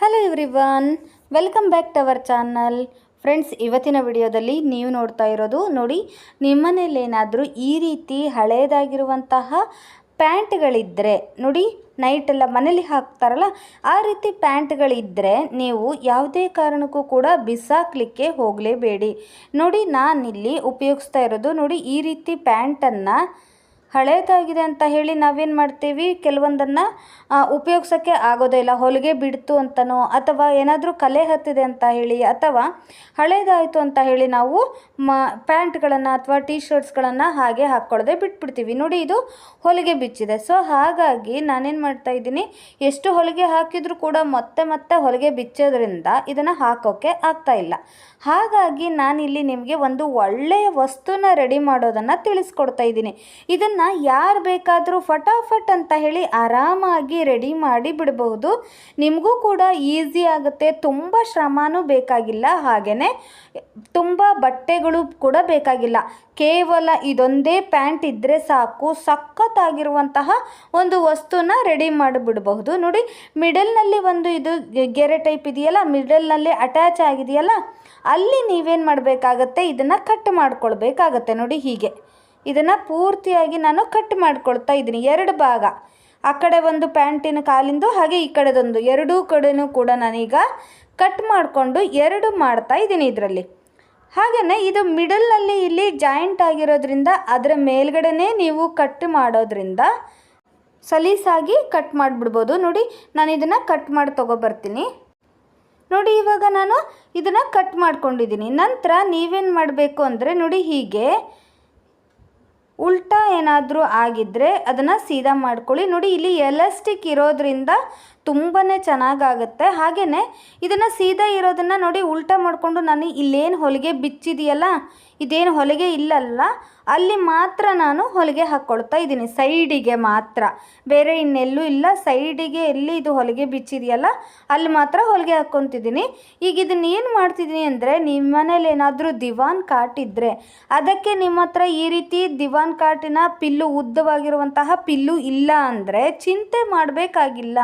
Hello everyone welcome back to our channel friends ಇವತ್ತಿನ ವಿಡಿಯೋದಲ್ಲಿ ನೀವು ನೋಡ್ತಾ ಇರೋದು ನೋಡಿ, ನಿಮ್ಮನೇಲೇನಾದರೂ ಈ ರೀತಿ ಹಳೆಯದಾಗಿರುವಂತಹ ಪ್ಯಾಂಟ್ಗಳಿದ್ದರೆ ನೋಡಿ ನೈಟ್ ಎಲ್ಲ ಮನೇಲಿ ಹಾಕ್ತಾರಲ್ಲ, ಆ ರೀತಿ ಪ್ಯಾಂಟ್ಗಳಿದ್ದರೆ ನೀವು ಯಾವುದೇ ಕಾರಣಕ್ಕೂ ಕೂಡ ಬಿಸಾಕಲಿಕ್ಕೆ ಹೋಗಲೇಬೇಡಿ. ನೋಡಿ, ನಾನಿಲ್ಲಿ ಉಪಯೋಗಿಸ್ತಾ ಇರೋದು ನೋಡಿ, ಈ ರೀತಿ ಪ್ಯಾಂಟನ್ನು ಹಳೇದಾಗಿದೆ ಅಂತ ಹೇಳಿ ನಾವೇನು ಮಾಡ್ತೀವಿ? ಕೆಲವೊಂದನ್ನು ಉಪಯೋಗ್ಸೋಕ್ಕೆ ಆಗೋದೇ ಇಲ್ಲ. ಹೊಲಿಗೆ ಬಿಡ್ತು ಅಂತನೋ, ಅಥವಾ ಏನಾದರೂ ಕಲೆ ಹತ್ತಿದೆ ಅಂತ ಹೇಳಿ, ಅಥವಾ ಹಳೇದಾಯಿತು ಅಂತ ಹೇಳಿ ನಾವು ಮ, ಪ್ಯಾಂಟ್ಗಳನ್ನು ಅಥವಾ ಟೀ ಶರ್ಟ್ಸ್ಗಳನ್ನು ಹಾಗೆ ಹಾಕ್ಕೊಳ್ಳದೆ ಬಿಟ್ಬಿಡ್ತೀವಿ. ನೋಡಿ, ಇದು ಹೊಲಿಗೆ ಬಿಚ್ಚಿದೆ. ಸೊ, ಹಾಗಾಗಿ ನಾನೇನು ಮಾಡ್ತಾ ಇದ್ದೀನಿ, ಎಷ್ಟು ಹೊಲಿಗೆ ಹಾಕಿದರೂ ಕೂಡ ಮತ್ತೆ ಮತ್ತೆ ಹೊಲಿಗೆ ಬಿಚ್ಚೋದ್ರಿಂದ ಇದನ್ನು ಹಾಕೋಕ್ಕೆ ಆಗ್ತಾ ಇಲ್ಲ. ಹಾಗಾಗಿ ನಾನಿಲ್ಲಿ ನಿಮಗೆ ಒಂದು ಒಳ್ಳೆಯ ವಸ್ತುನ ರೆಡಿ ಮಾಡೋದನ್ನು ತಿಳಿಸ್ಕೊಡ್ತಾ ಇದ್ದೀನಿ. ಇದನ್ನು ಯಾರು ಬೇಕಾದರೂ ಫಟಾಫಟ್ ಅಂತ ಹೇಳಿ ಆರಾಮಾಗಿ ರೆಡಿ ಮಾಡಿ ಬಿಡಬಹುದು ನಿಮಗೂ ಕೂಡ ಈಸಿ ಆಗುತ್ತೆ. ತುಂಬ ಶ್ರಮನೂ ಬೇಕಾಗಿಲ್ಲ. ಹಾಗೆಯೇ ತುಂಬ ಬಟ್ಟೆಗಳು ಕೂಡ ಬೇಕಾಗಿಲ್ಲ. ಕೇವಲ ಇದೊಂದೇ ಪ್ಯಾಂಟ್ ಇದ್ದರೆ ಸಾಕು. ಸಖತ್ತಾಗಿರುವಂತಹ ಒಂದು ವಸ್ತುನ ರೆಡಿ ಮಾಡಿಬಿಡಬಹುದು ನೋಡಿ ಮಿಡಲ್ನಲ್ಲಿ ಒಂದು ಇದು ಗೆರೆ ಟೈಪ್ ಇದೆಯಲ್ಲ ಮಿಡಲ್ನಲ್ಲಿ ಅಟ್ಯಾಚ್ ಆಗಿದೆಯಲ್ಲ, ಅಲ್ಲಿ ನೀವೇನು ಮಾಡಬೇಕಾಗತ್ತೆ? ಇದನ್ನು ಕಟ್ ಮಾಡ್ಕೊಳ್ಬೇಕಾಗತ್ತೆ. ನೋಡಿ ಹೀಗೆ. ಇದನ್ನು ಪೂರ್ತಿಯಾಗಿ ನಾನು ಕಟ್ ಮಾಡ್ಕೊಳ್ತಾ ಇದ್ದೀನಿ. ಎರಡು ಭಾಗ. ಆ ಕಡೆ ಒಂದು ಪ್ಯಾಂಟಿನ ಕಾಲಿಂದು, ಹಾಗೆ ಈ ಕಡೆದೊಂದು. ಎರಡೂ ಕಡೆನೂ ಕೂಡ ನಾನೀಗ ಕಟ್ ಮಾಡಿಕೊಂಡು ಎರಡು ಮಾಡ್ತಾ ಇದ್ದೀನಿ ಇದರಲ್ಲಿ. ಹಾಗೆಯೇ ಇದು ಮಿಡಲ್ನಲ್ಲಿ ಇಲ್ಲಿ ಜಾಯಿಂಟ್ ಆಗಿರೋದ್ರಿಂದ ಅದರ ಮೇಲ್ಗಡೆನೇ ನೀವು ಕಟ್ ಮಾಡೋದ್ರಿಂದ ಸಲೀಸಾಗಿ ಕಟ್ ಮಾಡಿಬಿಡ್ಬೋದು. ನೋಡಿ, ನಾನು ಇದನ್ನು ಕಟ್ ಮಾಡಿ ತೊಗೊಬರ್ತೀನಿ ನೋಡಿ, ಇವಾಗ ನಾನು ಇದನ್ನು ಕಟ್ ಮಾಡ್ಕೊಂಡಿದ್ದೀನಿ. ನಂತರ ನೀವೇನು ಮಾಡಬೇಕು ಅಂದರೆ, ನೋಡಿ ಹೀಗೆ ಉಲ್ಟಾ ಏನಾದರೂ ಆಗಿದ್ದರೆ ಅದನ್ನು ಸೀದಾ ಮಾಡ್ಕೊಳ್ಳಿ. ನೋಡಿ ಇಲ್ಲಿ ಎಲಾಸ್ಟಿಕ್ ಇರೋದ್ರಿಂದ ತುಂಬಾ ಚೆನ್ನಾಗಾಗುತ್ತೆ. ಹಾಗೆಯೇ ಇದನ್ನು ಸೀದಾ ಇರೋದನ್ನು ನೋಡಿ ಉಲ್ಟಾ ಮಾಡಿಕೊಂಡು ನಾನು ಇಲ್ಲೇನು ಹೊಲಿಗೆ ಬಿಚ್ಚಿದೆಯಲ್ಲ? ಇದೇನು ಹೊಲಿಗೆ ಇಲ್ಲಲ್ಲ? ಅಲ್ಲಿ ಮಾತ್ರ ನಾನು ಹೊಲಿಗೆ ಹಾಕ್ಕೊಳ್ತಾ ಇದ್ದೀನಿ, ಸೈಡಿಗೆ ಮಾತ್ರ. ಬೇರೆ ಇನ್ನೆಲ್ಲೂ ಇಲ್ಲ, ಸೈಡಿಗೆ ಎಲ್ಲಿ ಇದು ಹೊಲಿಗೆ ಬಿಚ್ಚಿದೆಯಲ್ಲ, ಅಲ್ಲಿ ಮಾತ್ರ ಹೊಲಿಗೆ ಹಾಕ್ಕೊತಿದ್ದೀನಿ ಈಗ ಇದನ್ನ ಏನು ಮಾಡ್ತಿದ್ದೀನಿ ಅಂದರೆ ನಿಮ್ಮ ಮನೇಲಿ ಏನಾದರೂ ದಿವಾನ್ ಕಾಟ್ ಇದ್ದರೆ ಅದಕ್ಕೆ ನಿಮ್ಮ ಹತ್ರ ಈ ರೀತಿ ದಿವಾನ್ ಕಾಟಿನ ಪಿಲ್ಲು ಉದ್ದವಾಗಿರುವಂತಹ ಪಿಲ್ಲು ಇಲ್ಲ ಅಂದರೆ ಚಿಂತೆ ಮಾಡಬೇಕಾಗಿಲ್ಲ.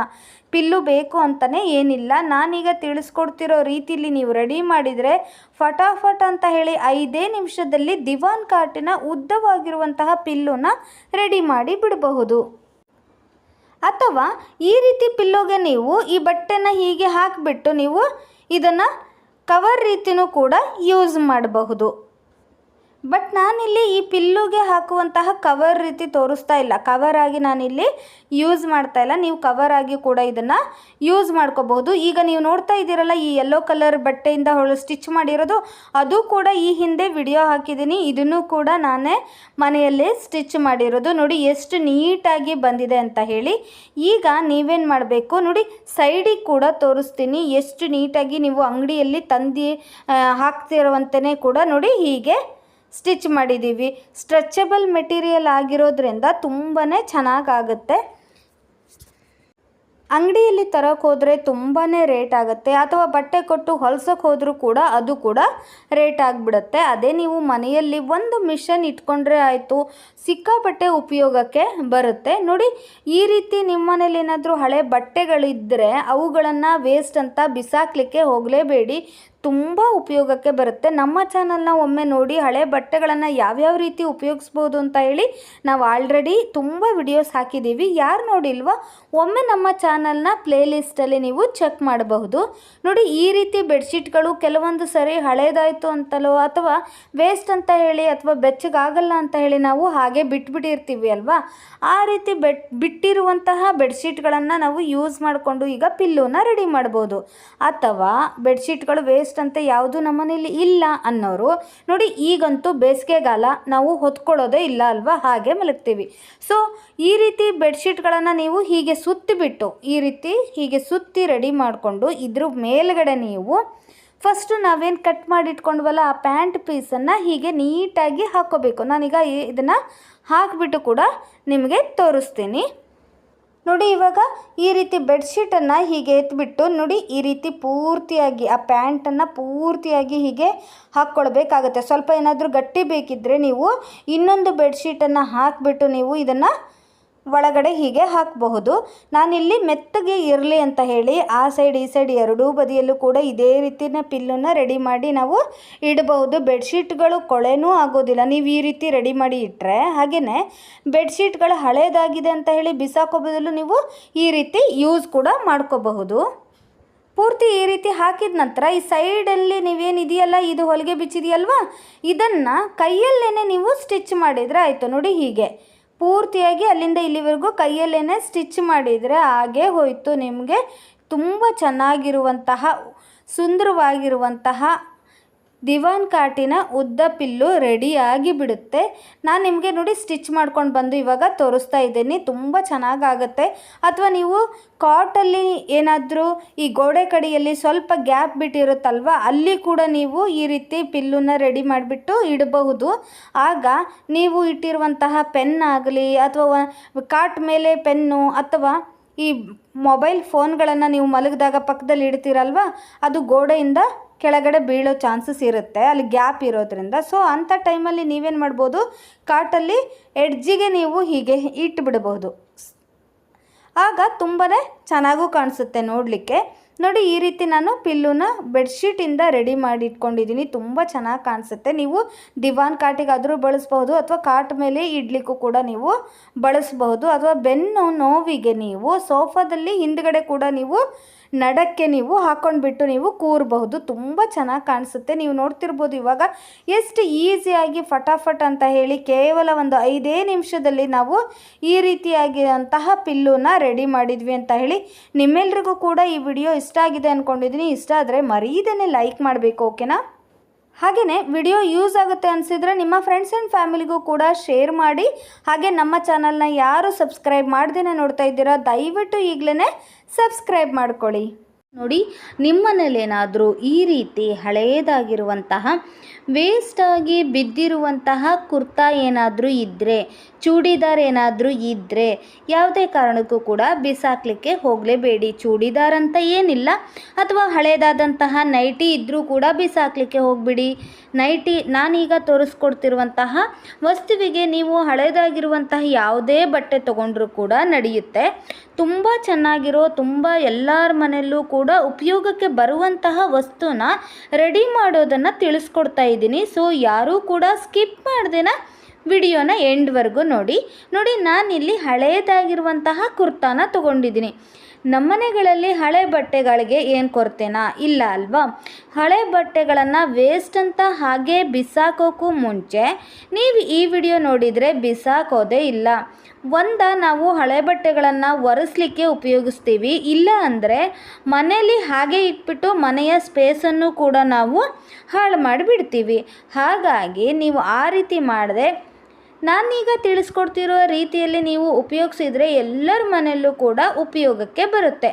ಪಿಲ್ಲು ಬೇಕು ಅಂತಲೇ ಏನಿಲ್ಲ. ನಾನೀಗ ತಿಳಿಸ್ಕೊಡ್ತಿರೋ ರೀತಿಲಿ ನೀವು ರೆಡಿ ಮಾಡಿದರೆ ಫಟಾಫಟ್ ಅಂತ ಹೇಳಿ ಐದೇ ನಿಮಿಷದಲ್ಲಿ ದಿವಾನ್ ಕಾಟಿನ ಉದ್ದವಾಗಿರುವಂತಹ ಪಿಲ್ಲುನ ರೆಡಿ ಮಾಡಿ ಬಿಡಬಹುದು. ಅಥವಾ ಈ ರೀತಿ ಪಿಲ್ಲೋಗೆ ನೀವು ಈ ಬಟ್ಟೆನ ಹೀಗೆ ಹಾಕಿಬಿಟ್ಟು ನೀವು ಇದನ್ನು ಕವರ್ ರೀತಿನೂ ಕೂಡ ಯೂಸ್ ಮಾಡಬಹುದು. ಬಟ್ ನಾನಿಲ್ಲಿ ಈ ಪಿಲ್ಲುಗೆ ಹಾಕುವಂತಹ ಕವರ್ ರೀತಿ ತೋರಿಸ್ತಾ ಇಲ್ಲ. ಕವರ್ ಆಗಿ ನಾನಿಲ್ಲಿ ಯೂಸ್ ಮಾಡ್ತಾ ಇಲ್ಲ. ನೀವು ಕವರ್ ಆಗಿ ಕೂಡ ಇದನ್ನು ಯೂಸ್ ಮಾಡ್ಕೋಬಹುದು. ಈಗ ನೀವು ನೋಡ್ತಾ ಇದ್ದೀರಲ್ಲ, ಈ ಯೆಲ್ಲೋ ಕಲರ್ ಬಟ್ಟೆಯಿಂದ ಹೊಳು ಸ್ಟಿಚ್ ಮಾಡಿರೋದು. ಅದು ಕೂಡ ಈ ಹಿಂದೆ ವಿಡಿಯೋ ಹಾಕಿದ್ದೀನಿ. ಇದನ್ನು ಕೂಡ ನಾನೇ ಮನೆಯಲ್ಲೇ ಸ್ಟಿಚ್ ಮಾಡಿರೋದು. ನೋಡಿ, ಎಷ್ಟು ನೀಟಾಗಿ ಬಂದಿದೆ ಅಂತ ಹೇಳಿ. ಈಗ ನೀವೇನು ಮಾಡಬೇಕು? ನೋಡಿ ಸೈಡಿಗೆ ಕೂಡ ತೋರಿಸ್ತೀನಿ. ಎಷ್ಟು ನೀಟಾಗಿ ನೀವು ಅಂಗಡಿಯಲ್ಲಿ ತಂದು ಹಾಕ್ತಿರುವಂತೆಯೇ ಕೂಡ ನೋಡಿ ಹೀಗೆ ಸ್ಟಿಚ್ ಮಾಡಿದ್ದೀವಿ. ಸ್ಟ್ರೆಚಬಲ್ ಮೆಟೀರಿಯಲ್ ಆಗಿರೋದ್ರಿಂದ ತುಂಬಾ ಚೆನ್ನಾಗಾಗುತ್ತೆ. ಅಂಗಡಿಯಲ್ಲಿ ತರೋಕೆ ಹೋದರೆ ತುಂಬಾ ರೇಟ್ ಆಗುತ್ತೆ. ಅಥವಾ ಬಟ್ಟೆ ಕೊಟ್ಟು ಹೊಲ್ಸೋಕೆ ಹೋದರೂ ಕೂಡ ಅದು ಕೂಡ ರೇಟ್ ಆಗಿಬಿಡುತ್ತೆ. ಅದೇ ನೀವು ಮನೆಯಲ್ಲಿ ಒಂದು ಮಿಷನ್ ಇಟ್ಕೊಂಡ್ರೆ ಆಯಿತು, ಸಿಕ್ಕಾಪಟ್ಟೆ ಉಪಯೋಗಕ್ಕೆ ಬರುತ್ತೆ. ನೋಡಿ, ಈ ರೀತಿ ನಿಮ್ಮ ಮನೇಲಿ ಏನಾದರೂ ಹಳೆ ಬಟ್ಟೆಗಳಿದ್ದರೆ ಅವುಗಳನ್ನು ವೇಸ್ಟ್ ಅಂತ ಬಿಸಾಕಲಿಕ್ಕೆ ಹೋಗಲೇಬೇಡಿ. ತುಂಬ ಉಪಯೋಗಕ್ಕೆ ಬರುತ್ತೆ. ನಮ್ಮ ಚಾನಲ್ನ ಒಮ್ಮೆ ನೋಡಿ ಹಳೆ ಬಟ್ಟೆಗಳನ್ನು ಯಾವ್ಯಾವ ರೀತಿ ಉಪಯೋಗಿಸ್ಬೋದು ಅಂತ ಹೇಳಿ ನಾವು ಆಲ್ರೆಡಿ ತುಂಬ ವಿಡಿಯೋಸ್ ಹಾಕಿದ್ದೀವಿ ಯಾರು ನೋಡಿಲ್ವ ಒಮ್ಮೆ ನಮ್ಮ ಚಾನಲ್ನ ಪ್ಲೇಲಿಸ್ಟಲ್ಲಿ ನೀವು ಚೆಕ್ ಮಾಡಬಹುದು. ನೋಡಿ, ಈ ರೀತಿ ಬೆಡ್ಶೀಟ್ಗಳು ಕೆಲವೊಂದು ಸರಿ ಹಳೇದಾಯಿತು ಅಂತಲೋ ಅಥವಾ ವೇಸ್ಟ್ ಅಂತ ಹೇಳಿ ಅಥವಾ ಬೆಚ್ಚಗಾಗಲ್ಲ ಅಂತ ಹೇಳಿ ನಾವು ಹಾಗೆ ಬಿಟ್ಬಿಟ್ಟಿರ್ತೀವಿ ಅಲ್ವಾ? ಆ ರೀತಿ ಬೆಟ್, ಬಿಟ್ಟಿರುವಂತಹ ಬೆಡ್ಶೀಟ್ಗಳನ್ನು ನಾವು ಯೂಸ್ ಮಾಡಿಕೊಂಡು ಈಗ ಪಿಲ್ಲೋನ ರೆಡಿ ಮಾಡ್ಬೋದು. ಅಥವಾ ಬೆಡ್ಶೀಟ್ಗಳು ವೇಸ್ಟ್ ಅಂತ ಯಾವುದು ನಮ್ಮನೇಲಿ ಇಲ್ಲ ಅನ್ನೋರು ನೋಡಿ ಈಗಂತೂ ಬೇಸಿಗೆಗಾಲ ನಾವು ಹೊತ್ಕೊಳ್ಳೋದೇ ಇಲ್ಲ ಅಲ್ವಾ? ಹಾಗೆ ಮಲಗ್ತೀವಿ. ಸೊ ಈ ರೀತಿ ಬೆಡ್ಶೀಟ್ಗಳನ್ನು ನೀವು ಹೀಗೆ ಸುತ್ತಿಬಿಟ್ಟು, ಈ ರೀತಿ ಹೀಗೆ ಸುತ್ತಿ ರೆಡಿ ಮಾಡಿಕೊಂಡು ಇದ್ರ ಮೇಲ್ಗಡೆ ನೀವು ಫಸ್ಟು ನಾವೇನು ಕಟ್ ಮಾಡಿಟ್ಕೊಂಡ್ವಲ್ಲ ಆ ಪ್ಯಾಂಟ್ ಪೀಸನ್ನು ಹೀಗೆ ನೀಟಾಗಿ ಹಾಕ್ಕೋಬೇಕು. ನಾನೀಗ ಇದನ್ನು ಹಾಕಿಬಿಟ್ಟು ಕೂಡ ನಿಮಗೆ ತೋರಿಸ್ತೀನಿ. ನೋಡಿ ಇವಾಗ ಈ ರೀತಿ ಬೆಡ್ಶೀಟನ್ನು ಹೀಗೆ ಎತ್ಬಿಟ್ಟು ನೋಡಿ ಈ ರೀತಿ ಪೂರ್ತಿಯಾಗಿ, ಆ ಪ್ಯಾಂಟನ್ನು ಪೂರ್ತಿಯಾಗಿ ಹೀಗೆ ಹಾಕ್ಕೊಳ್ಬೇಕಾಗತ್ತೆ. ಸ್ವಲ್ಪ ಏನಾದರೂ ಗಟ್ಟಿ ಬೇಕಿದ್ದರೆ ನೀವು ಇನ್ನೊಂದು ಬೆಡ್ಶೀಟನ್ನು ಹಾಕಿಬಿಟ್ಟು ನೀವು ಇದನ್ನು ಒಳಗಡೆ ಹೀಗೆ ಹಾಕಬಹುದು. ನಾನಿಲ್ಲಿ ಮೆತ್ತಗೆ ಇರಲಿ ಅಂತ ಹೇಳಿ ಆ ಸೈಡ್ ಈ ಸೈಡ್ ಎರಡೂ ಬದಿಯಲ್ಲೂ ಕೂಡ ಇದೇ ರೀತಿನ ಪಿಲ್ಲನ್ನು ರೆಡಿ ಮಾಡಿ ನಾವು ಇಡಬಹುದು. ಬೆಡ್ಶೀಟ್ಗಳು ಕೊಳೆನೂ ಆಗೋದಿಲ್ಲ. ನೀವು ಈ ರೀತಿ ರೆಡಿ ಮಾಡಿ ಇಟ್ಟರೆ ಹಾಗೆಯೇ ಬೆಡ್ಶೀಟ್ಗಳು ಹಳೇದಾಗಿದೆ ಅಂತ ಹೇಳಿ ಬಿಸಾಕೋ ಬದಲು ನೀವು ಈ ರೀತಿ ಯೂಸ್ ಕೂಡ ಮಾಡ್ಕೋಬಹುದು. ಪೂರ್ತಿ ಈ ರೀತಿ ಹಾಕಿದ ನಂತರ ಈ ಸೈಡಲ್ಲಿ ನೀವೇನಿದೆಯಲ್ಲ, ಇದು ಹೊಲಿಗೆ ಬಿಚ್ಚಿದೆಯಲ್ವಾ? ಇದನ್ನು ಕೈಯಲ್ಲೇ ನೀವು ಸ್ಟಿಚ್ ಮಾಡಿದರೆ ಆಯಿತು. ನೋಡಿ ಹೀಗೆ. ಪೂರ್ತಿಯಾಗಿ ಅಲ್ಲಿಂದ ಇಲ್ಲಿವರೆಗೂ ಕೈಯಲ್ಲೇ ಸ್ಟಿಚ್ ಮಾಡಿದರೆ ಹಾಗೆ ಹೋಯಿತು. ನಿಮಗೆ ತುಂಬ ಚೆನ್ನಾಗಿರುವಂತಹ ಸುಂದರವಾಗಿರುವಂತಹ ದಿವಾನ್ ಕಾಟಿನ ಉದ್ದ ಪಿಲ್ಲು ರೆಡಿಯಾಗಿ ಬಿಡುತ್ತೆ ನಾನು ನಿಮಗೆ ನೋಡಿ ಸ್ಟಿಚ್ ಮಾಡ್ಕೊಂಡು ಬಂದು ಇವಾಗ ತೋರಿಸ್ತಾ ಇದ್ದೀನಿ. ತುಂಬ ಚೆನ್ನಾಗಾಗುತ್ತೆ. ಅಥವಾ ನೀವು ಕಾಟಲ್ಲಿ ಏನಾದರೂ ಈ ಗೋಡೆ ಕಡೆಯಲ್ಲಿ ಸ್ವಲ್ಪ ಗ್ಯಾಪ್ ಬಿಟ್ಟಿರುತ್ತಲ್ವ, ಅಲ್ಲಿ ಕೂಡ ನೀವು ಈ ರೀತಿ ಪಿಲ್ಲುನ ರೆಡಿ ಮಾಡಿಬಿಟ್ಟು ಇಡಬಹುದು. ಆಗ ನೀವು ಇಟ್ಟಿರುವಂತಹ ಪೆನ್ ಆಗಲಿ ಅಥವಾ ಕಾಟ್ ಮೇಲೆ ಪೆನ್ನು ಅಥವಾ ಈ ಮೊಬೈಲ್ ಫೋನ್ಗಳನ್ನು ನೀವು ಮಲಗಿದಾಗ ಪಕ್ಕದಲ್ಲಿ ಇಡ್ತೀರಲ್ವ, ಅದು ಗೋಡೆಯಿಂದ ಕೆಳಗಡೆ ಬೀಳೋ ಚಾನ್ಸಸ್ ಇರುತ್ತೆ, ಅಲ್ಲಿ ಗ್ಯಾಪ್ ಇರೋದ್ರಿಂದ. ಸೊ ಅಂಥ ಟೈಮಲ್ಲಿ ನೀವೇನು ಮಾಡ್ಬೋದು? ಕಾಟಲ್ಲಿ ಎಡ್ಜಿಗೆ ನೀವು ಹೀಗೆ ಇಟ್ಬಿಡ್ಬೋದು. ಆಗ ತುಂಬಾ ಚೆನ್ನಾಗೂ ಕಾಣಿಸುತ್ತೆ ನೋಡಲಿಕ್ಕೆ. ನೋಡಿ, ಈ ರೀತಿ ನಾನು ಪಿಲ್ಲುನ ಬೆಡ್ಶೀಟಿಂದ ರೆಡಿ ಮಾಡಿ ಇಟ್ಕೊಂಡಿದ್ದೀನಿ. ತುಂಬ ಚೆನ್ನಾಗಿ ಕಾಣಿಸುತ್ತೆ. ನೀವು ದಿವಾನ್ ಕಾಟಿಗಾದರೂ ಬಳಸ್ಬಹುದು, ಅಥವಾ ಕಾಟ್ ಮೇಲೆ ಇಡ್ಲಿಕ್ಕೂ ಕೂಡ ನೀವು ಬಳಸಬಹುದು, ಅಥವಾ ಬೆನ್ನು ನೋವಿಗೆ ನೀವು, ಸೋಫಾದಲ್ಲಿ ಹಿಂದ್ಗಡೆ ಕೂಡ ನೀವು ನಡಕ್ಕೆ ನೀವು ಹಾಕೊಂಡ್ಬಿಟ್ಟು ನೀವು ಕೂರಬಹುದು. ತುಂಬ ಚೆನ್ನಾಗಿ ಕಾಣಿಸುತ್ತೆ. ನೀವು ನೋಡ್ತಿರ್ಬೋದು ಇವಾಗ ಎಷ್ಟು ಈಸಿಯಾಗಿ ಫಟಾಫಟ್ ಅಂತ ಹೇಳಿ ಕೇವಲ ಒಂದು ಐದೇ ನಿಮಿಷದಲ್ಲಿ ನಾವು ಈ ರೀತಿಯಾಗಿ ಪಿಲ್ಲೂನ ರೆಡಿ ಮಾಡಿದ್ವಿ ಅಂತ ಹೇಳಿ ನಿಮ್ಮೆಲ್ರಿಗೂ ಕೂಡ ಈ ವಿಡಿಯೋ ಇಷ್ಟ ಆಗಿದೆ ಅಂದ್ಕೊಂಡಿದ್ದೀನಿ ಇಷ್ಟ ಆದರೆ ಮರೀದೇ ಲೈಕ್ ಮಾಡಬೇಕು, ಓಕೆನಾ? ಹಾಗೆಯೇ ವಿಡಿಯೋ ಯೂಸ್ ಆಗುತ್ತೆ ಅನಿಸಿದರೆ ನಿಮ್ಮ ಫ್ರೆಂಡ್ಸ್ ಆ್ಯಂಡ್ ಫ್ಯಾಮಿಲಿಗೂ ಕೂಡ ಶೇರ್ ಮಾಡಿ. ಹಾಗೆ ನಮ್ಮ ಚಾನಲ್ನ ಯಾರು ಸಬ್ಸ್ಕ್ರೈಬ್ ಮಾಡ್ದೇ ನೋಡ್ತಾ ಇದ್ದೀರಾ ದಯವಿಟ್ಟು ಈಗಲೇ ಸಬ್ಸ್ಕ್ರೈಬ್ ಮಾಡ್ಕೊಳ್ಳಿ. ನೋಡಿ ನಿಮ್ಮನೇಲೇನಾದರೂ ಈ ರೀತಿ ಹಳೆಯದಾಗಿರುವಂತಹ ವೇಸ್ಟಾಗಿ ಬಿದ್ದಿರುವಂತಹ ಕುರ್ತಾ ಏನಾದರೂ ಇದ್ದರೆ ಚೂಡಿದಾರ್ ಏನಾದರೂ ಇದ್ದರೆ ಯಾವುದೇ ಕಾರಣಕ್ಕೂ ಕೂಡ ಬಿಸಾಕಲಿಕ್ಕೆ ಹೋಗಲೇಬೇಡಿ. ಚೂಡಿದಾರ್ ಅಂತ ಏನಿಲ್ಲ, ಅಥವಾ ಹಳೆಯದಾದಂತಹ ನೈಟಿ ಇದ್ದರೂ ಕೂಡ ಬಿಸಾಕಲಿಕ್ಕೆ ಹೋಗಿಬಿಡಿ. ನೈಟಿ ನಾನೀಗ ತೋರಿಸ್ಕೊಡ್ತಿರುವಂತಹ ವಸ್ತುವಿಗೆ ನೀವು ಹಳೆಯದಾಗಿರುವಂತಹ ಯಾವುದೇ ಬಟ್ಟೆ ತೊಗೊಂಡ್ರೂ ಕೂಡ ನಡೆಯುತ್ತೆ. ತುಂಬ ಚೆನ್ನಾಗಿರೋ, ತುಂಬ ಎಲ್ಲರ ಮನೆಯಲ್ಲೂ ಕೂಡ ಉಪಯೋಗಕ್ಕೆ ಬರುವಂತಹ ವಸ್ತುನ ರೆಡಿ ಮಾಡೋದನ್ನು ತಿಳಿಸ್ಕೊಡ್ತಾ ಇದ್ದೀನಿ. ಸೊ ಯಾರೂ ಕೂಡ ಸ್ಕಿಪ್ ಮಾಡ್ದೇನ ವಿಡಿಯೋನ ಎಂಡ್ವರೆಗೂ ನೋಡಿ. ನೋಡಿ, ನಾನಿಲ್ಲಿ ಹಳೆಯದಾಗಿರುವಂತಹ ಕುರ್ತಾನ ತೊಗೊಂಡಿದ್ದೀನಿ. ನಮ್ಮನೆಗಳಲ್ಲಿ ಹಳೆ ಬಟ್ಟೆಗಳಿಗೆ ಏನು ಕೊರತೆನಾ? ಇಲ್ಲ ಅಲ್ವಾ? ಹಳೆ ಬಟ್ಟೆಗಳನ್ನು ವೇಸ್ಟ್ ಅಂತ ಹಾಗೆ ಬಿಸಾಕೋಕ್ಕೂ ಮುಂಚೆ ನೀವು ಈ ವಿಡಿಯೋ ನೋಡಿದರೆ ಬಿಸಾಕೋದೇ ಇಲ್ಲ. ಒಂದ, ನಾವು ಹಳೆ ಬಟ್ಟೆಗಳನ್ನು ಒರೆಸ್ಲಿಕ್ಕೆ ಉಪಯೋಗಿಸ್ತೀವಿ. ಇಲ್ಲ ಅಂದರೆ ಮನೆಯಲ್ಲಿ ಹಾಗೆ ಇಟ್ಬಿಟ್ಟು ಮನೆಯ ಸ್ಪೇಸನ್ನು ಕೂಡ ನಾವು ಹಾಳು ಮಾಡಿಬಿಡ್ತೀವಿ. ಹಾಗಾಗಿ ನೀವು ಆ ರೀತಿ ಮಾಡದೆ ನಾನೀಗ ತಿಳಿಸ್ಕೊಡ್ತಿರೋ ರೀತಿಯಲ್ಲಿ ನೀವು ಉಪಯೋಗಿಸಿದರೆ ಎಲ್ಲರ ಮನೆಯಲ್ಲೂ ಕೂಡ ಉಪಯೋಗಕ್ಕೆ ಬರುತ್ತೆ.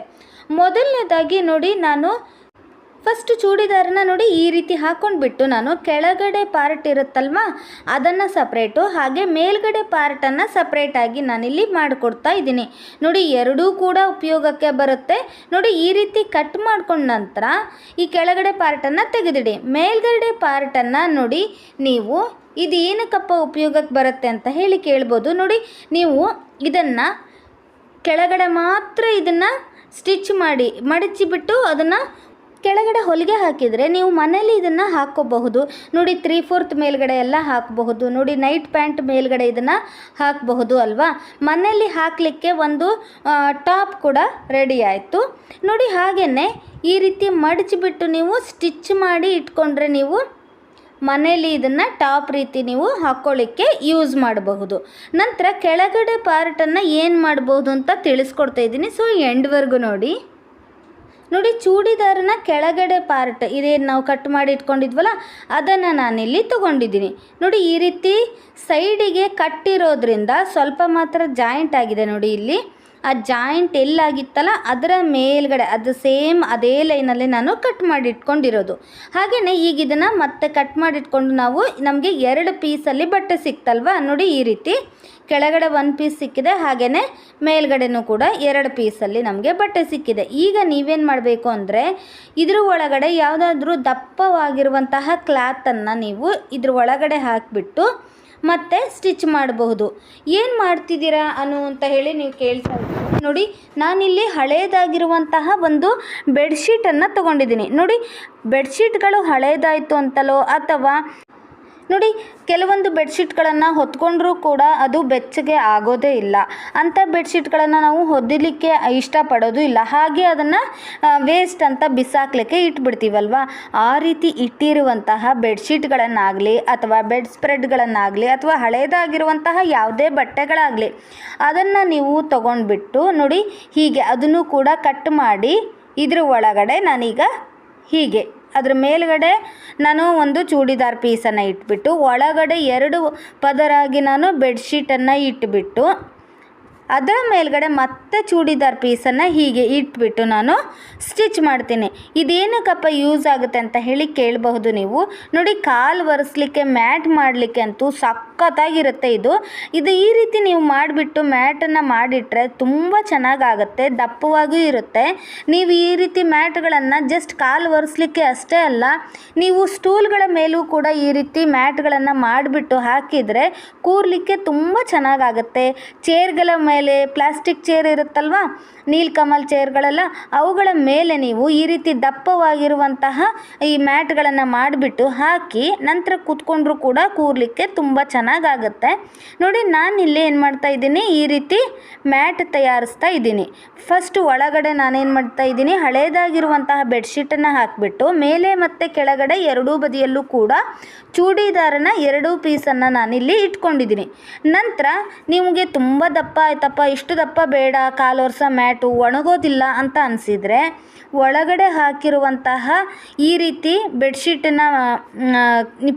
ಮೊದಲನೇದಾಗಿ ನೋಡಿ ನಾನು ಫಸ್ಟ್ ಚೂಡಿದಾರನ ನೋಡಿ ಈ ರೀತಿ ಹಾಕ್ಕೊಂಡ್ಬಿಟ್ಟು ನಾನು ಕೆಳಗಡೆ ಪಾರ್ಟ್ ಇರುತ್ತಲ್ವಾ? ಅದನ್ನು ಸಪ್ರೇಟು ಹಾಗೆ ಮೇಲ್ಗಡೆ ಪಾರ್ಟನ್ನು ಸಪ್ರೇಟಾಗಿ ನಾನಿಲ್ಲಿ ಮಾಡಿಕೊಡ್ತಾ ಇದ್ದೀನಿ. ನೋಡಿ, ಎರಡೂ ಕೂಡ ಉಪಯೋಗಕ್ಕೆ ಬರುತ್ತೆ. ನೋಡಿ, ಈ ರೀತಿ ಕಟ್ ಮಾಡ್ಕೊಂಡ ನಂತರ ಈ ಕೆಳಗಡೆ ಪಾರ್ಟನ್ನು ತೆಗೆದಿಡಿ. ಮೇಲ್ಗಡೆ ಪಾರ್ಟನ್ನು ನೋಡಿ ನೀವು ಇದು ಏನಕ್ಕಪ್ಪ ಉಪಯೋಗಕ್ಕೆ ಬರುತ್ತೆ ಅಂತ ಹೇಳಿ ಕೇಳ್ಬೋದು. ನೋಡಿ, ನೀವು ಇದನ್ನು ಕೆಳಗಡೆ ಮಾತ್ರ ಇದನ್ನು ಸ್ಟಿಚ್ ಮಾಡಿ, ಮಡಚಿಬಿಟ್ಟು ಅದನ್ನು ಕೆಳಗಡೆ ಹೊಲಿಗೆ ಹಾಕಿದರೆ ನೀವು ಮನೇಲಿ ಇದನ್ನು ಹಾಕ್ಕೋಬಹುದು. ನೋಡಿ ತ್ರೀ ಫೋರ್ತ್ ಮೇಲ್ಗಡೆ ಎಲ್ಲ ಹಾಕಬಹುದು. ನೋಡಿ ನೈಟ್ ಪ್ಯಾಂಟ್ ಮೇಲ್ಗಡೆ ಇದನ್ನು ಹಾಕಬಹುದು ಅಲ್ವಾ? ಮನೆಯಲ್ಲಿ ಹಾಕಲಿಕ್ಕೆ ಒಂದು ಟಾಪ್ ಕೂಡ ರೆಡಿ ಆಯಿತು. ನೋಡಿ ಹಾಗೆಯೇ ಈ ರೀತಿ ಮಡಚಿಬಿಟ್ಟು ನೀವು ಸ್ಟಿಚ್ ಮಾಡಿ ಇಟ್ಕೊಂಡ್ರೆ ನೀವು ಮನೇಲಿ ಇದನ್ನು ಟಾಪ್ ರೀತಿ ನೀವು ಹಾಕ್ಕೊಳ್ಳಿಕ್ಕೆ ಯೂಸ್ ಮಾಡಬಹುದು. ನಂತರ ಕೆಳಗಡೆ ಪಾರ್ಟನ್ನು ಏನು ಮಾಡ್ಬೋದು ಅಂತ ತಿಳಿಸ್ಕೊಡ್ತಾ ಇದ್ದೀನಿ. ಸೊ ಎಂಡ್ವರೆಗೂ ನೋಡಿ. ನೋಡಿ ಚೂಡಿದಾರನ ಕೆಳಗಡೆ ಪಾರ್ಟ್ ಇದೇನು ನಾವು ಕಟ್ ಮಾಡಿ ಇಟ್ಕೊಂಡಿದ್ವಲ್ಲ, ಅದನ್ನು ನಾನಿಲ್ಲಿ ತೊಗೊಂಡಿದ್ದೀನಿ. ನೋಡಿ ಈ ರೀತಿ ಸೈಡಿಗೆ ಕಟ್ಟಿರೋದ್ರಿಂದ ಸ್ವಲ್ಪ ಮಾತ್ರ ಜಾಯಿಂಟ್ ಆಗಿದೆ ನೋಡಿ ಇಲ್ಲಿ. ಆ ಜಾಯಿಂಟ್ ಎಲ್ಲಾಗಿತ್ತಲ್ಲ ಅದರ ಮೇಲ್ಗಡೆ, ಅದು ಸೇಮ್ ಅದೇ ಲೈನಲ್ಲಿ ನಾನು ಕಟ್ ಮಾಡಿ ಇಟ್ಕೊಂಡಿರೋದು ಹಾಗೆಯೇ ಈಗ ಇದನ್ನು ಮತ್ತೆ ಕಟ್ ಮಾಡಿಟ್ಕೊಂಡು ನಾವು ನಮಗೆ ಎರಡು ಪೀಸಲ್ಲಿ ಬಟ್ಟೆ ಸಿಕ್ತಲ್ವಾ ನೋಡಿ ಈ ರೀತಿ. ಕೆಳಗಡೆ ಒಂದು ಪೀಸ್ ಸಿಕ್ಕಿದೆ ಹಾಗೆಯೇ ಮೇಲ್ಗಡೆನೂ ಕೂಡ ಎರಡು ಪೀಸಲ್ಲಿ ನಮಗೆ ಬಟ್ಟೆ ಸಿಕ್ಕಿದೆ. ಈಗ ನೀವೇನು ಮಾಡಬೇಕು ಅಂದರೆ, ಇದ್ರ ಒಳಗಡೆ ಯಾವುದಾದ್ರೂ ದಪ್ಪವಾಗಿರುವಂತಹ ಕ್ಲಾತನ್ನು ನೀವು ಇದ್ರ ಒಳಗಡೆ ಹಾಕಿಬಿಟ್ಟು ಮತ್ತು ಸ್ಟಿಚ್ ಮಾಡಬಹುದು. ಏನು ಮಾಡ್ತಿದ್ದೀರಾ ಅನು ಅಂತ ಹೇಳಿ ನೀವು ಕೇಳ್ತಾ ನೋಡಿ, ನಾನಿಲ್ಲಿ ಹಳೆಯದಾಗಿರುವಂತಹ ಒಂದು ಬೆಡ್ಶೀಟನ್ನು ತಗೊಂಡಿದ್ದೀನಿ. ನೋಡಿ, ಬೆಡ್ಶೀಟ್ಗಳು ಹಳೆಯದಾಯಿತು ಅಂತಲೋ ಅಥವಾ ನೋಡಿ, ಕೆಲವೊಂದು ಬೆಡ್ಶೀಟ್ಗಳನ್ನು ಹೊತ್ಕೊಂಡ್ರೂ ಕೂಡ ಅದು ಬೆಚ್ಚಗೆ ಆಗೋದೇ ಇಲ್ಲ. ಅಂಥ ಬೆಡ್ಶೀಟ್ಗಳನ್ನು ನಾವು ಹೊದಿಲಿಕ್ಕೆ ಇಷ್ಟಪಡೋದು ಇಲ್ಲ. ಹಾಗೆ ಅದನ್ನು ವೇಸ್ಟ್ ಅಂತ ಬಿಸಾಕ್ಲಿಕ್ಕೆ ಇಟ್ಬಿಡ್ತೀವಲ್ವ? ಆ ರೀತಿ ಇಟ್ಟಿರುವಂತಹ ಬೆಡ್ಶೀಟ್ಗಳನ್ನಾಗಲಿ ಅಥವಾ ಬೆಡ್ ಸ್ಪ್ರೆಡ್ಗಳನ್ನಾಗಲಿ ಅಥವಾ ಹಳೇದಾಗಿರುವಂತಹ ಯಾವುದೇ ಬಟ್ಟೆಗಳಾಗಲಿ, ಅದನ್ನು ನೀವು ತಗೊಂಡ್ಬಿಟ್ಟು ನೋಡಿ, ಹೀಗೆ ಅದನ್ನು ಕೂಡ ಕಟ್ ಮಾಡಿ, ಇದ್ರ ಒಳಗಡೆ ನಾನೀಗ ಹೀಗೆ ಅದ್ರ ಮೇಲ್ಗಡೆ ನಾನು ಒಂದು ಚೂಡಿದಾರ್ ಪೀಸನ್ನು ಇಟ್ಬಿಟ್ಟು ಒಳಗಡೆ ಎರಡು ಪದರಾಗಿ ನಾನು ಬೆಡ್ಶೀಟನ್ನು ಇಟ್ಬಿಟ್ಟು ಅದರ ಮೇಲ್ಗಡೆ ಮತ್ತೆ ಚೂಡಿದಾರ್ ಪೀಸನ್ನು ಹೀಗೆ ಇಟ್ಬಿಟ್ಟು ನಾನು ಸ್ಟಿಚ್ ಮಾಡ್ತೀನಿ. ಇದೇನಕ್ಕಪ್ಪ ಯೂಸ್ ಆಗುತ್ತೆ ಅಂತ ಹೇಳಿ ಕೇಳಬಹುದು ನೀವು. ನೋಡಿ, ಕಾಲು ಒರೆಸ್ಲಿಕ್ಕೆ, ಮ್ಯಾಟ್ ಮಾಡಲಿಕ್ಕೆ ಅಂತೂ ಸಖತ್ತಾಗಿರುತ್ತೆ ಇದು. ಇದು ಈ ರೀತಿ ನೀವು ಮಾಡಿಬಿಟ್ಟು ಮ್ಯಾಟನ್ನು ಮಾಡಿಟ್ರೆ ತುಂಬ ಚೆನ್ನಾಗಾಗುತ್ತೆ, ದಪ್ಪವಾಗೂ ಇರುತ್ತೆ. ನೀವು ಈ ರೀತಿ ಮ್ಯಾಟ್ಗಳನ್ನು ಜಸ್ಟ್ ಕಾಲು ಒರೆಸ್ಲಿಕ್ಕೆ ಅಷ್ಟೇ ಅಲ್ಲ, ನೀವು ಸ್ಟೂಲ್ಗಳ ಮೇಲೂ ಕೂಡ ಈ ರೀತಿ ಮ್ಯಾಟ್ಗಳನ್ನು ಮಾಡಿಬಿಟ್ಟು ಹಾಕಿದರೆ ಕೂರಲಿಕ್ಕೆ ತುಂಬ ಚೆನ್ನಾಗಾಗುತ್ತೆ. ಚೇರ್ಗಳ ಮೇಲೆ ಪ್ಲಾಸ್ಟಿಕ್ ಚೇರ್ ಇರುತ್ತಲ್ವಾ? ನೀಲ್ಕಮಲ್ ಚೇರ್ಗಳೆಲ್ಲ, ಅವುಗಳ ಮೇಲೆ ನೀವು ಈ ರೀತಿ ದಪ್ಪವಾಗಿರುವಂತಹ ಈ ಮ್ಯಾಟ್ಗಳನ್ನು ಮಾಡಿಬಿಟ್ಟು ಹಾಕಿ ನಂತರ ಕೂತ್ಕೊಂಡ್ರೂ ಕೂಡ ಕೂರಲಿಕ್ಕೆ ತುಂಬ ಚೆನ್ನಾಗಾಗುತ್ತೆ. ನೋಡಿ, ನಾನಿಲ್ಲಿ ಏನು ಮಾಡ್ತಾ ಇದ್ದೀನಿ? ಈ ರೀತಿ ಮ್ಯಾಟ್ ತಯಾರಿಸ್ತಾ ಇದ್ದೀನಿ. ಫಸ್ಟ್ ಒಳಗಡೆ ನಾನೇನು ಮಾಡ್ತಾ ಇದ್ದೀನಿ? ಹಳೇದಾಗಿರುವಂತಹ ಬೆಡ್ಶೀಟನ್ನು ಹಾಕಿಬಿಟ್ಟು ಮೇಲೆ ಮತ್ತು ಕೆಳಗಡೆ ಎರಡೂ ಬದಿಯಲ್ಲೂ ಕೂಡ ಚೂಡಿದಾರನ ಎರಡೂ ಪೀಸನ್ನು ನಾನಿಲ್ಲಿ ಇಟ್ಕೊಂಡಿದ್ದೀನಿ. ನಂತರ ನಿಮಗೆ ತುಂಬ ದಪ್ಪ ಆಯ್ತಪ್ಪ ಇಷ್ಟು ದಪ್ಪ ಬೇಡ, ಕಾಲು ವರ್ಷ ಮ್ಯಾಟು, ಒಣಗೋದಿಲ್ಲ ಅಂತ ಅನಿಸಿದರೆ ಒಳಗಡೆ ಹಾಕಿರುವಂತಹ ಈ ರೀತಿ ಬೆಡ್ಶೀಟನ್ನು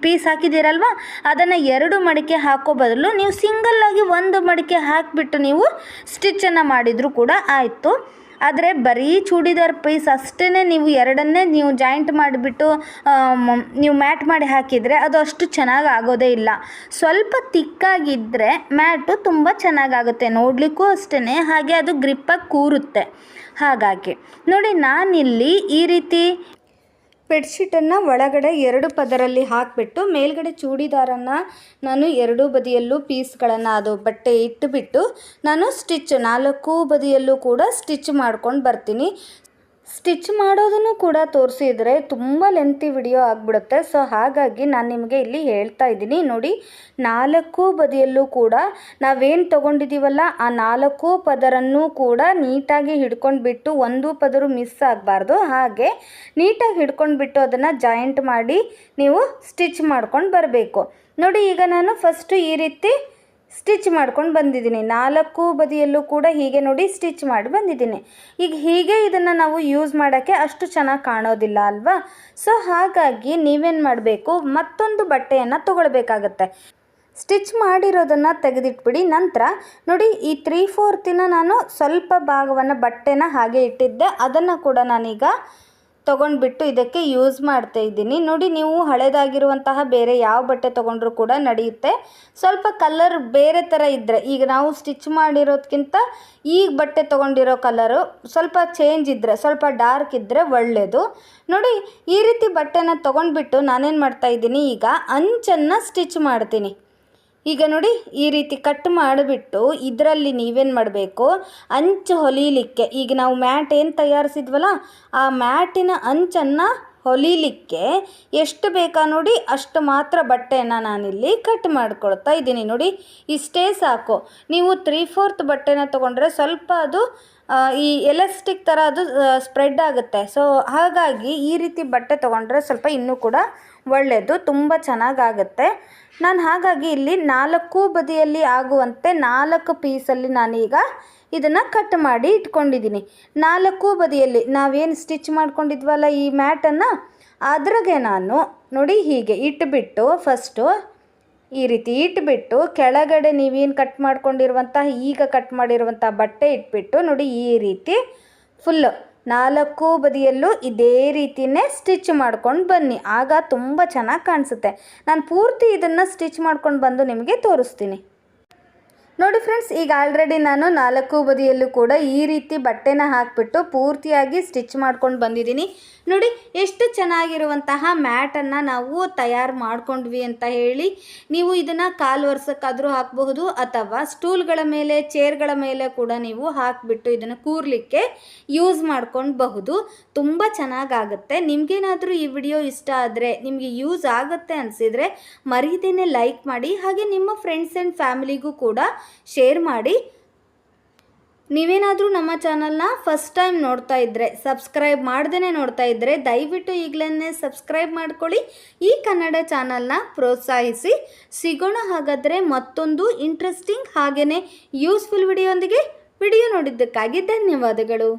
ಪೀಸ್ ಹಾಕಿದ್ದೀರಲ್ವ? ಅದನ್ನು ಎರಡು ಮಡಿಕೆ ಹಾಕೋ ಬದಲು ನೀವು ಸಿಂಗಲ್ಲಾಗಿ ಒಂದು ಮಡಿಕೆ ಹಾಕಿಬಿಟ್ಟು ನೀವು ಸ್ಟಿಚ್ಚನ್ನು ಮಾಡಿದರೂ ಕೂಡ ಆಯಿತು. ಆದರೆ ಬರೀ ಚೂಡಿದಾರ್ ಪೀಸ್ ಅಷ್ಟೇ ನೀವು ಎರಡನ್ನೇ ನೀವು ಜಾಯಿಂಟ್ ಮಾಡಿಬಿಟ್ಟು ನೀವು ಮ್ಯಾಟ್ ಮಾಡಿ ಹಾಕಿದರೆ ಅದು ಅಷ್ಟು ಚೆನ್ನಾಗಿ ಆಗೋದೇ ಇಲ್ಲ. ಸ್ವಲ್ಪ ತಿಕ್ಕಾಗಿದ್ದರೆ ಮ್ಯಾಟು ತುಂಬ ಚೆನ್ನಾಗಾಗುತ್ತೆ ನೋಡಲಿಕ್ಕೂ ಅಷ್ಟೇ ಹಾಗೆ ಅದು ಗ್ರಿಪ್ಪಾಗಿ ಕೂರುತ್ತೆ. ಹಾಗಾಗಿ, ನೋಡಿ ನಾನಿಲ್ಲಿ ಈ ರೀತಿ ಬೆಡ್ಶೀಟನ್ನು ಒಳಗಡೆ ಎರಡು ಪದರಲ್ಲಿ ಹಾಕಿಬಿಟ್ಟು ಮೇಲ್ಗಡೆ ಚೂಡಿದಾರನ್ನು ನಾನು ಎರಡೂ ಬದಿಯಲ್ಲೂ ಪೀಸ್ಗಳನ್ನು ಅದು ಬಟ್ಟೆ ಇಟ್ಟುಬಿಟ್ಟು ನಾನು ಸ್ಟಿಚ್ ನಾಲ್ಕು ಬದಿಯಲ್ಲೂ ಕೂಡ ಸ್ಟಿಚ್ ಮಾಡ್ಕೊಂಡು ಬರ್ತೀನಿ. ಸ್ಟಿಚ್ ಮಾಡೋದನ್ನು ಕೂಡ ತೋರಿಸಿದರೆ ತುಂಬ ಲೆಂತಿ ವಿಡಿಯೋ ಆಗಿಬಿಡುತ್ತೆ. ಸೊ ಹಾಗಾಗಿ ನಾನು ನಿಮಗೆ ಇಲ್ಲಿ ಹೇಳ್ತಾ ಇದ್ದೀನಿ. ನೋಡಿ, ನಾಲ್ಕು ಬದಿಯಲ್ಲೂ ಕೂಡ ನಾವೇನು ತೊಗೊಂಡಿದ್ದೀವಲ್ಲ ಆ ನಾಲ್ಕು ಪದರನ್ನು ಕೂಡ ನೀಟಾಗಿ ಹಿಡ್ಕೊಂಡು ಬಿಟ್ಟು ಒಂದು ಪದರು ಮಿಸ್ ಆಗಬಾರ್ದು. ಹಾಗೆ ನೀಟಾಗಿ ಹಿಡ್ಕೊಂಡು ಬಿಟ್ಟು ಅದನ್ನು ಜಾಯಿಂಟ್ ಮಾಡಿ ನೀವು ಸ್ಟಿಚ್ ಮಾಡ್ಕೊಂಡು ಬರಬೇಕು. ನೋಡಿ, ಈಗ ನಾನು ಫಸ್ಟು ಈ ರೀತಿ ಸ್ಟಿಚ್ ಮಾಡ್ಕೊಂಡು ಬಂದಿದ್ದೀನಿ. ನಾಲ್ಕು ಬದಿಯಲ್ಲೂ ಕೂಡ ಹೀಗೆ ನೋಡಿ ಸ್ಟಿಚ್ ಮಾಡಿ ಬಂದಿದ್ದೀನಿ. ಈಗ ಹೀಗೆ ಇದನ್ನು ನಾವು ಯೂಸ್ ಮಾಡೋಕ್ಕೆ ಅಷ್ಟು ಚೆನ್ನಾಗಿ ಕಾಣೋದಿಲ್ಲ ಅಲ್ವಾ? ಸೊ ಹಾಗಾಗಿ ನೀವೇನು ಮಾಡಬೇಕು? ಮತ್ತೊಂದು ಬಟ್ಟೆಯನ್ನು ತೊಗೊಳ್ಬೇಕಾಗತ್ತೆ. ಸ್ಟಿಚ್ ಮಾಡಿರೋದನ್ನು ತೆಗೆದಿಟ್ಬಿಡಿ. ನಂತರ ನೋಡಿ ಈ ತ್ರೀ ಫೋರ್ತಿನ ನಾನು ಸ್ವಲ್ಪ ಭಾಗವನ್ನು ಬಟ್ಟೆನ ಹಾಗೆ ಇಟ್ಟಿದ್ದೆ. ಅದನ್ನು ಕೂಡ ನಾನೀಗ ತೊಗೊಂಡ್ಬಿಟ್ಟು ಇದಕ್ಕೆ ಯೂಸ್ ಮಾಡ್ತಾ ಇದ್ದೀನಿ. ನೋಡಿ, ನೀವು ಹಳೇದಾಗಿರುವಂತಹ ಬೇರೆ ಯಾವ ಬಟ್ಟೆ ತೊಗೊಂಡ್ರೂ ಕೂಡ ನಡೆಯುತ್ತೆ. ಸ್ವಲ್ಪ ಕಲರ್ ಬೇರೆ ಥರ ಇದ್ದರೆ ಈಗ ನಾವು ಸ್ಟಿಚ್ ಮಾಡಿರೋದಕ್ಕಿಂತ ಈಗ ಬಟ್ಟೆ ತೊಗೊಂಡಿರೋ ಕಲರು ಸ್ವಲ್ಪ ಚೇಂಜ್ ಇದ್ದರೆ ಸ್ವಲ್ಪ ಡಾರ್ಕ್ ಇದ್ದರೆ ಒಳ್ಳೆಯದು ನೋಡಿ, ಈ ರೀತಿ ಬಟ್ಟೆನ ತೊಗೊಂಡ್ಬಿಟ್ಟು ನಾನೇನು ಮಾಡ್ತಾ ಇದ್ದೀನಿ, ಈಗ ಅಂಚನ್ನು ಸ್ಟಿಚ್ ಮಾಡ್ತೀನಿ. ಈಗ ನೋಡಿ ಈ ರೀತಿ ಕಟ್ ಮಾಡಿಬಿಟ್ಟು ಇದರಲ್ಲಿ ನೀವೇನು ಮಾಡಬೇಕು? ಅಂಚು ಹೊಲಿಲಿಕ್ಕೆ. ಈಗ ನಾವು ಮ್ಯಾಟ್ ಏನು ತಯಾರಿಸಿದ್ವಲ್ಲ, ಆ ಮ್ಯಾಟಿನ ಅಂಚನ್ನು ಹೊಲಿಲಿಕ್ಕೆ ಎಷ್ಟು ಬೇಕಾ ನೋಡಿ, ಅಷ್ಟು ಮಾತ್ರ ಬಟ್ಟೆಯನ್ನು ನಾನಿಲ್ಲಿ ಕಟ್ ಮಾಡ್ಕೊಳ್ತಾ ಇದ್ದೀನಿ. ನೋಡಿ, ಇಷ್ಟೇ ಸಾಕು. ನೀವು ತ್ರೀ ಫೋರ್ತ್ ಬಟ್ಟೆನ ತೊಗೊಂಡ್ರೆ ಸ್ವಲ್ಪ ಅದು ಈ ಎಲಾಸ್ಟಿಕ್ ಥರ ಅದು ಸ್ಪ್ರೆಡ್ ಆಗುತ್ತೆ. ಸೊ, ಹಾಗಾಗಿ ಈ ರೀತಿ ಬಟ್ಟೆ ತೊಗೊಂಡ್ರೆ ಸ್ವಲ್ಪ ಇನ್ನೂ ಕೂಡ ಒಳ್ಳೆಯದು ತುಂಬ ಚೆನ್ನಾಗಾಗುತ್ತೆ. ನಾನು ಹಾಗಾಗಿ ಇಲ್ಲಿ ನಾಲ್ಕು ಬದಿಯಲ್ಲಿ ಆಗುವಂತೆ ನಾಲ್ಕು ಪೀಸಲ್ಲಿ ನಾನೀಗ ಇದನ್ನು ಕಟ್ ಮಾಡಿ ಇಟ್ಕೊಂಡಿದ್ದೀನಿ. ನಾಲ್ಕು ಬದಿಯಲ್ಲಿ ನಾವೇನು ಸ್ಟಿಚ್ ಮಾಡ್ಕೊಂಡಿದ್ವಲ್ಲ ಈ ಮ್ಯಾಟನ್ನು ಅದ್ರಾಗೆ ನಾನು ನೋಡಿ ಹೀಗೆ ಇಟ್ಬಿಟ್ಟು ಫಸ್ಟು ಈ ರೀತಿ ಇಟ್ಬಿಟ್ಟು ಕೆಳಗಡೆ ನೀವೇನು ಕಟ್ ಮಾಡ್ಕೊಂಡಿರುವಂಥ ಈಗ ಕಟ್ ಮಾಡಿರುವಂಥ ಬಟ್ಟೆ ಇಟ್ಬಿಟ್ಟು ನೋಡಿ ಈ ರೀತಿ ಫುಲ್ಲು ನಾಲ್ಕು ಬದಿಯಲ್ಲೂ ಇದೇ ರೀತಿಯೇ ಸ್ಟಿಚ್ ಮಾಡ್ಕೊಂಡು ಬನ್ನಿ. ಆಗ ತುಂಬ ಚೆನ್ನಾಗಿ ಕಾಣಿಸುತ್ತೆ. ನಾನು ಪೂರ್ತಿ ಇದನ್ನು ಸ್ಟಿಚ್ ಮಾಡ್ಕೊಂಡು ಬಂದು ನಿಮಗೆ ತೋರಿಸ್ತೀನಿ. ನೋಡಿ ಫ್ರೆಂಡ್ಸ್, ಈಗ ಆಲ್ರೆಡಿ ನಾನು ನಾಲ್ಕು ಬದಿಯಲ್ಲೂ ಕೂಡ ಈ ರೀತಿ ಬಟ್ಟೆನ ಹಾಕಿಬಿಟ್ಟು ಪೂರ್ತಿಯಾಗಿ ಸ್ಟಿಚ್ ಮಾಡ್ಕೊಂಡು ಬಂದಿದ್ದೀನಿ. ನೋಡಿ, ಎಷ್ಟು ಚೆನ್ನಾಗಿರುವಂತಹ ಮ್ಯಾಟನ್ನು ನಾವು ತಯಾರು ಮಾಡ್ಕೊಂಡ್ವಿ ಅಂತ ಹೇಳಿ ನೀವು ಇದನ್ನು ಕಾಲು ವರ್ಷಕ್ಕಾದರೂ ಹಾಕಬಹುದು, ಅಥವಾ ಸ್ಟೂಲ್ಗಳ ಮೇಲೆ, ಚೇರ್ಗಳ ಮೇಲೆ ಕೂಡ ನೀವು ಹಾಕಿಬಿಟ್ಟು ಇದನ್ನು ಕೂರ್ಲಿಕ್ಕೆ ಯೂಸ್ ಮಾಡ್ಕೊಳ್ಬಹುದು. ತುಂಬ ಚೆನ್ನಾಗಾಗುತ್ತೆ. ನಿಮಗೇನಾದರೂ ಈ ವಿಡಿಯೋ ಇಷ್ಟ ಆದರೆ, ನಿಮಗೆ ಯೂಸ್ ಆಗುತ್ತೆ ಅನಿಸಿದರೆ ಮರೀದೇನೆ ಲೈಕ್ ಮಾಡಿ, ಹಾಗೆ ನಿಮ್ಮ ಫ್ರೆಂಡ್ಸ್ ಆ್ಯಂಡ್ ಫ್ಯಾಮಿಲಿಗೂ ಕೂಡ ಶೇರ್ ಮಾಡಿ. ನೀವೇನಾದರೂ ನಮ್ಮ ಚಾನಲ್ನ ಫಸ್ಟ್ ಟೈಮ್ ನೋಡ್ತಾ ಇದ್ದರೆ ಸಬ್ಸ್ಕ್ರೈಬ್ ಮಾಡ್ದೇ ನೋಡ್ತಾ ಇದ್ದರೆ ದಯವಿಟ್ಟು ಈಗಲೇ ಸಬ್ಸ್ಕ್ರೈಬ್ ಮಾಡ್ಕೊಳ್ಳಿ. ಈ ಕನ್ನಡ ಚಾನಲ್ನ ಪ್ರೋತ್ಸಾಹಿಸಿ. ಸಿಗೋಣ ಹಾಗಾದರೆ ಮತ್ತೊಂದು ಇಂಟ್ರೆಸ್ಟಿಂಗ್ ಹಾಗೆಯೇ ಯೂಸ್ಫುಲ್ ವಿಡಿಯೋಂದಿಗೆ ವಿಡಿಯೋ ನೋಡಿದ್ದಕ್ಕಾಗಿ ಧನ್ಯವಾದಗಳು.